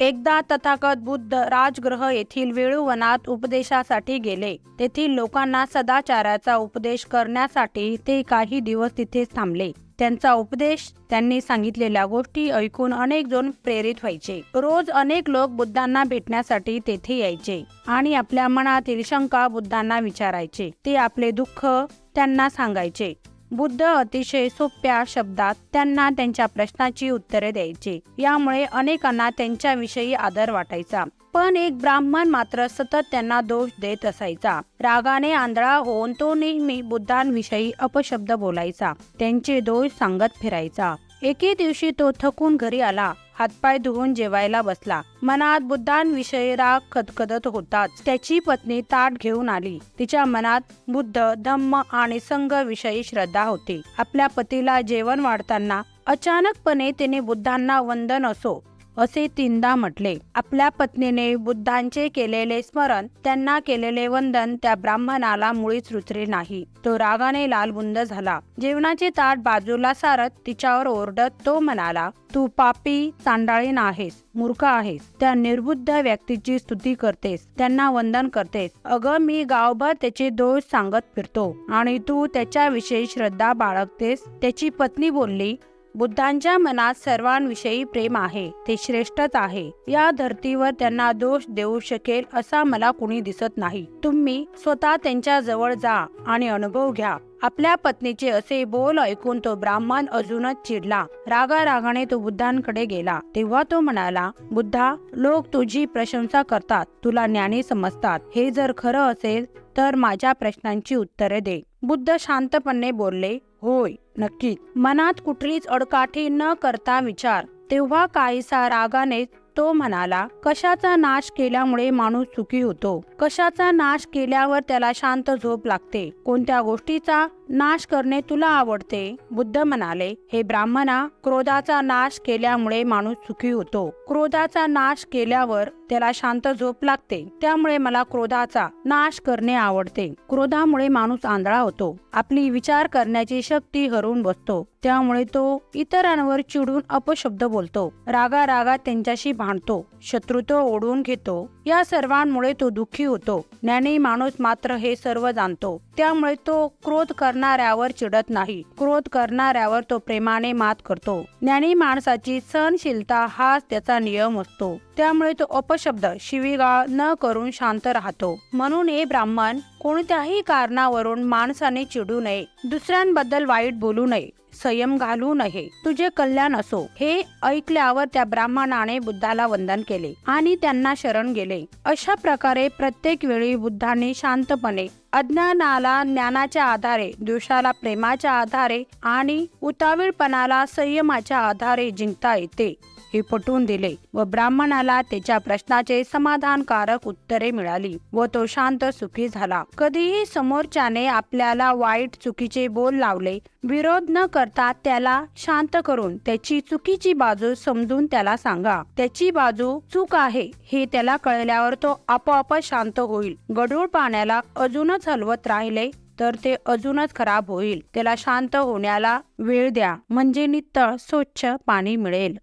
एकदा तथागत बुद्ध राजग्रह येथील वेळुवनात उपदेशासाठी गेले. तेथील लोकांना सदाचाराचा उपदेश करण्यासाठी ते काही दिवस तिथेच थांबले. त्यांचा उपदेश त्यांनी सांगितलेल्या गोष्टी ऐकून अनेक जण प्रेरित व्हायचे. रोज अनेक लोक बुद्धांना भेटण्यासाठी तेथे यायचे आणि आपल्या मनातील शंका बुद्धांना विचारायचे. ते आपले दुःख त्यांना सांगायचे. बुद्ध अतिशय सोप्या शब्दात त्यांना त्यांच्या प्रश्नाची उत्तरे द्यायचे. यामुळे अनेकांना त्यांच्याविषयी आदर वाटायचा. पण एक ब्राह्मण मात्र सतत त्यांना दोष देत असायचा. रागाने आंधळा होऊन तो नेहमी बुद्धांविषयी अपशब्द बोलायचा. त्यांचे दोष सांगत फिरायचा. एके दिवशी तो थकून घरी आला. हातपाय धुवून जेवायला बसला. मनात बुद्धांविषयी राग खदखदत होताच. त्याची पत्नी ताट घेऊन आली. तिच्या मनात बुद्ध धम्म आणि संघ विषयी श्रद्धा होती. आपल्या पतीला जेवण वाढताना अचानकपणे तिने बुद्धांना वंदन असो असे तीनदा म्हटले. आपल्या पत्नीने बुद्धांचे केलेले स्मरण त्यांना केलेले वंदन त्या ब्राह्मणाला मुळीच रुचले नाही. तो रागाने लालबुंद झाला. जेवणाचे ताट बाजूला सारत तिच्यावर ओरडत तो म्हणाला तू पापी चांडाळीन आहेस मूर्ख आहेस. त्या निर्बुद्ध व्यक्तीची स्तुती करतेस त्यांना वंदन करतेस. अगं मी गावभर त्याचे दोष सांगत फिरतो आणि तू त्याच्याविषयी श्रद्धा बाळगतेस. त्याची पत्नी बोलली बुद्धांच्या मनात सर्वांविषयी प्रेम आहे ते श्रेष्ठच आहे. या धर्तीवर त्यांना दोष देऊ शकेल असा मला कुणी दिसत नाही. तुम्ही स्वतः त्यांच्या जवळ जा आणि अनुभव घ्या. आपल्या पत्नीचे असे बोल ऐकून तो ब्राह्मण अजूनच चिडला. रागा रागाने तो बुद्धांकडे गेला. तेव्हा तो म्हणाला बुद्धा लोक तुझी प्रशंसा करतात. तुला ज्ञानी समजतात. हे जर खरं असेल तर माझ्या प्रश्नांची उत्तरे दे. बुद्ध शांतपणे बोलले होय नक्कीच. मनात कुठलीच अडकाठी न करता विचार. तेव्हा काहीसा रागाने तो म्हणाला कशाचा नाश केल्यामुळे माणूस सुखी होतो? कशाचा नाश केल्यावर त्याला शांत झोप लागते? कोणत्या गोष्टीचा नाश करणे तुला आवडते? बुद्ध म्हणाले हे ब्राह्मणा क्रोधाचा नाश केल्यामुळे माणूस सुखी होतो. क्रोधाचा नाश केल्यावर त्याला शांत झोप लागते. त्यामुळे मला क्रोधाचा नाश करणे आवडते. क्रोधामुळे माणूस आंधळा होतो. आपली विचार करण्याची शक्ती हरवून बसतो. त्यामुळे तो इतरांवर चिडून अपशब्द बोलतो. रागा रागा त्यांच्याशी भांडतो. शत्रुत्व ओढून घेतो. या सर्वांमुळे तो दुःखी होतो. ज्ञानी माणूस मात्र हे सर्व जाणतो. त्यामुळे तो क्रोध करणाऱ्यावर चिडत नाही. क्रोध करणाऱ्यावर तो प्रेमाने मात करतो. ज्ञानी माणसाची सहनशीलता हाच त्याचा नियम असतो. त्यामुळे तो अप अपशब्द शिवीगाळ न करून शांत राहतो. म्हणून हे ब्राह्मण कोणत्याही कारणावरून माणसाने चिडू नये. दुसऱ्यांबद्दल वाईट बोलू नये. संयम घालू नये. तुझे कल्याण असो. हे ऐकल्यावर त्या ब्राह्मणाने बुद्धाला वंदन केले आणि त्यांना शरण गेले. अशा प्रकारे प्रत्येक वेळी बुद्धाने शांतपणे अज्ञानाला ज्ञानाच्या आधारे द्वेषाला प्रेमाच्या आधारे आणि उतावीळपणाला संयमाच्या आधारे जिंकता येते हे पटवून दिले व ब्राह्मणाला त्याच्या प्रश्नाचे समाधानकारक उत्तरे मिळाली व तो शांत सुखी झाला. कधीही समोरच्याने आपल्याला वाईट चुकीचे बोल लावले विरोध न करता त्याला शांत करून त्याची चुकीची बाजू समजून त्याला सांगा. त्याची बाजू चूक आहे हे त्याला कळल्यावर तो आपोआपच शांत होईल. गढूळ पाण्याला अजूनच हलवत राहिले तर ते अजूनच खराब होईल. त्याला शांत होण्याला वेळ द्या. म्हणजे नितळ स्वच्छ पाणी मिळेल.